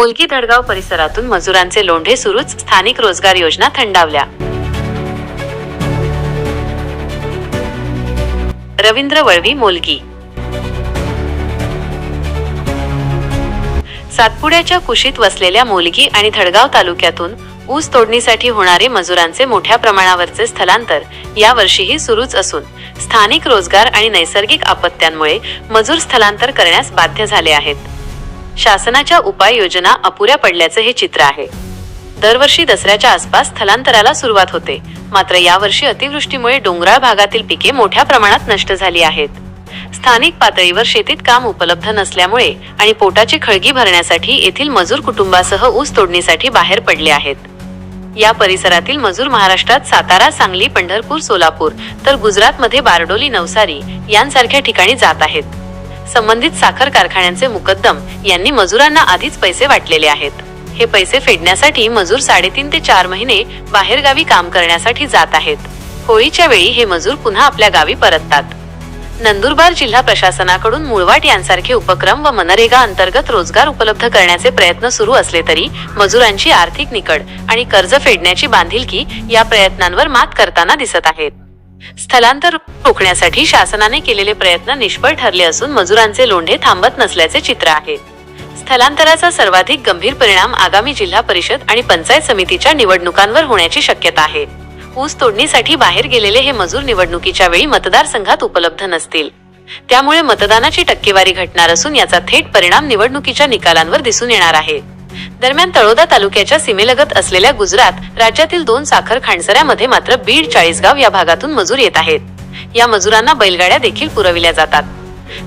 मोलकी धडगाव परिसरातून मजुरांचे लोंढे सुरूच स्थानिक रोजगार योजना थंडावल्या. रवींद्र वळवी मोलगी. सातपुड्याच्या कुशीत वसलेल्या मोलगी आणि धडगाव तालुक्यातून ऊस तोडणीसाठी होणारे मजुरांचे मोठ्या प्रमाणावरचे स्थलांतर यावर्षीही सुरूच असून स्थानिक रोजगार आणि नैसर्गिक आपत्त्यांमुळे मजूर स्थलांतर करण्यास बाध्य झाले आहेत. शासनाच्या उपाययोजना अपुऱ्या पडल्याचं हे चित्र आहे. दरवर्षी दसऱ्याच्या आसपास स्थलांतराला सुरुवात होते. मात्र यावर्षी अतिवृष्टीमुळे डोंगराळ भागातील पिके मोठ्या प्रमाणात नष्ट झाली आहेत. स्थानिक पातळीवर शेतीत काम उपलब्ध नसल्यामुळे आणि पोटाची खळगी भरण्यासाठी येथील मजूर कुटुंबासह ऊस तोडणीसाठी बाहेर पडले आहेत. या परिसरातील मजूर महाराष्ट्रात सातारा सांगली पंढरपूर सोलापूर तर गुजरातमध्ये बारडोली नवसारी यांसारख्या ठिकाणी जात आहेत. संबंधित साखर कारखान्यांचे मुकद्दम यांनी मजुरांना आधीच पैसे वाटलेले आहेत. हे पैसे फेडण्यासाठी मजूर साडेतीन ते चार महिने बाहेरगावी काम करण्यासाठी जात आहेत. होळीच्या वेळी हे मजूर पुन्हा आपल्या गावी परततात. नंदुरबार जिल्हा प्रशासनाकडून मुळवाट यांसारखे उपक्रम व मनरेगा अंतर्गत रोजगार उपलब्ध करण्याचे प्रयत्न सुरू असले तरी मजुरांची आर्थिक निकड आणि कर्ज फेडण्याची बांधिलकी या प्रयत्नांवर मात करताना दिसत आहेत. स्थलांतर रोखण्यासाठी शासनाने केलेले प्रयत्न निष्फळ ठरले असून मजुरांचे लोंढे थांबत नसल्याचे चित्र आहे. स्थलांतराचा सर्वाधिक गंभीर परिणाम आगामी जिल्हा परिषद आणि पंचायत समितीच्या निवडणुकांवर होण्याची शक्यता आहे. ऊस तोडणीसाठी बाहेर गेलेले हे मजूर निवडणुकीच्या वेळी मतदारसंघात उपलब्ध नसतील. त्यामुळे मतदानाची टक्केवारी घटणार असून याचा थेट परिणाम निवडणुकीच्या निकालांवर दिसून येणार आहे. दरम्यान तळोदा तालुक्याच्या सीमेलगत असलेल्या गुजरात राज्यातील दोन साखर खांडसऱ्यामध्ये मात्र बीड चाळीसगाव या भागातून मजूर येत आहेत. या मजुरांना बैलगाड्या देखील पुरविल्या जातात.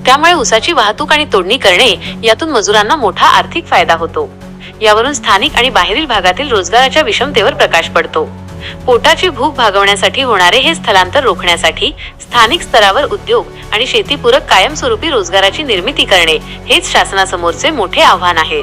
त्यामुळे ऊसाची वाहतूक आणि तोडणी करणे यातून मजुरांना मोठा आर्थिक फायदा होतो. यावरून स्थानिक आणि बाहेरील भागातील रोजगाराच्या विषमतेवर प्रकाश पडतो. पोटाची भूक भागवण्यासाठी होणारे हे स्थलांतर रोखण्यासाठी स्थानिक स्तरावर उद्योग आणि शेतीपूरक कायमस्वरूपी रोजगाराची निर्मिती करणे हेच शासनासमोरचे मोठे आव्हान आहे.